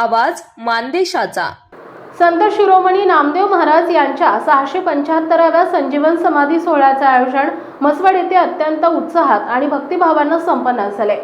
आवाज मानदेशाचा. संत शिरोमणी नामदेव महाराज यांच्या सहाशे पंच्याहत्तराव्या संजीवन समाधी सोहळ्याचे आयोजन मसवड येथे अत्यंत उत्साहात आणि भक्तिभावानं संपन्न झाले.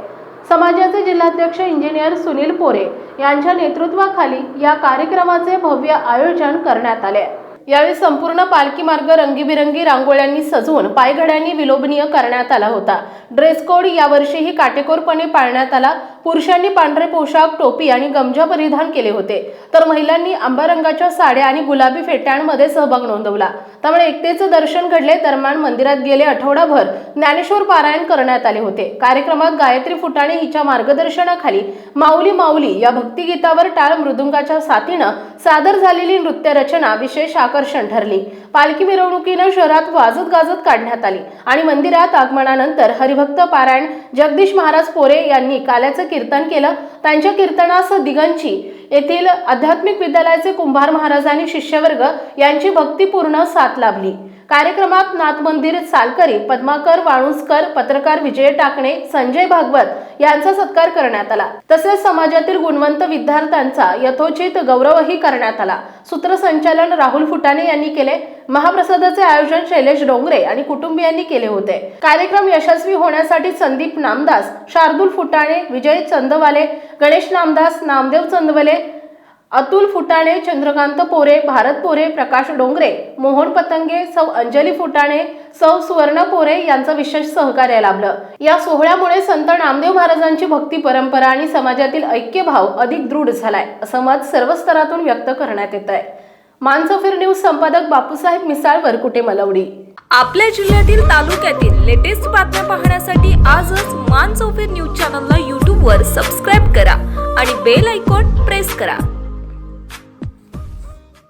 समाजाचे जिल्हाध्यक्ष इंजिनियर सुनील पोरे यांच्या नेतृत्वाखाली या कार्यक्रमाचे भव्य आयोजन करण्यात आले. यावेळी संपूर्ण पालखी मार्ग रंगीबिरंगी रांगोळ्यांनी सजवून पायघड्यांनी विलोभनीय करण्यात आला होता. ड्रेस कोड यावर्षीही काटेकोरपणे पाळण्यात आला. पुरुषांनी पांढरे पोशाख टोपी आणि गमजा परिधान केले होते. तर महिलांनी आंबा रंगाच्या साड्या आणि गुलाबी फेट्यांमध्ये सहभाग नोंदवला. त्यामुळे एकतेचे दर्शन घडले. दरम्यान मंदिरात गेले आठवडाभर ज्ञानेश्वर पारायण करण्यात आले होते. कार्यक्रमात गायत्री फुटाणे हिच्या मार्गदर्शनाखाली माऊली माऊली या भक्तिगीतावर टाळ मृदुंगाच्या साथीनं सादर झालेली नृत्य रचना विशेष आकर्षण ठरली. पालखी मिरवणुकीनं शहरात वाजत गाजत काढण्यात आली आणि मंदिरात आगमनानंतर हरिभक्त पारायण जगदीश महाराज पोरे यांनी काल्याचं कीर्तन केलं. त्यांच्या कीर्तनास दिगंची येथील आध्यात्मिक विद्यालयाचे कुंभार महाराज आणि शिष्यवर्ग यांची भक्तिपूर्ण साथ लाभली. कार्यक्रमात नाथमंदिर सालकरी पद्माकर वाळुंजकर पत्रकार विजय टाकणे संजय भागवत यांचा सत्कार करण्यात आला. तसेच समाजातील गुणवंत विद्यार्थ्यांचा यथोचित गौरवही करण्यात आला. सूत्रसंचालन राहुल फुटाणे यांनी केले. महाप्रसादाचे आयोजन शैलेश डोंगरे आणि कुटुंबियांनी केले होते. कार्यक्रम यशस्वी होण्यासाठी संदीप नामदास शार्दूल फुटाणे विजय चंदवाले गणेश नामदास नामदेव चंदवले अतुल फुटाणे चंद्रकांत पोरे भारत पोरे प्रकाश डोंगरे मोहन पतंगे सौ अंजली फुटाणे सौ सुवर्ण पोरे यांचं विशेष सहकार्य लाभलं. या सोहळ्यामुळे संत नामदेव महाराजांची भक्ती परंपरा आणि समाजातील ऐक्यभाव अधिक दृढ झालाय असं मत सर्व स्तरातून व्यक्त करण्यात येत आहे मानसफिर न्यूज संपादक बापूसाहेब मिसाळ वरकुटे मलवडी? आपल्या जिल्ह्यातील तालुक्यातील लेटेस्ट बातम्या पाहण्यासाठी आजच मान न्यूज चॅनलला यूट्यूबवर सबस्क्राईब करा आणि बेल आयकॉन प्रेस करा.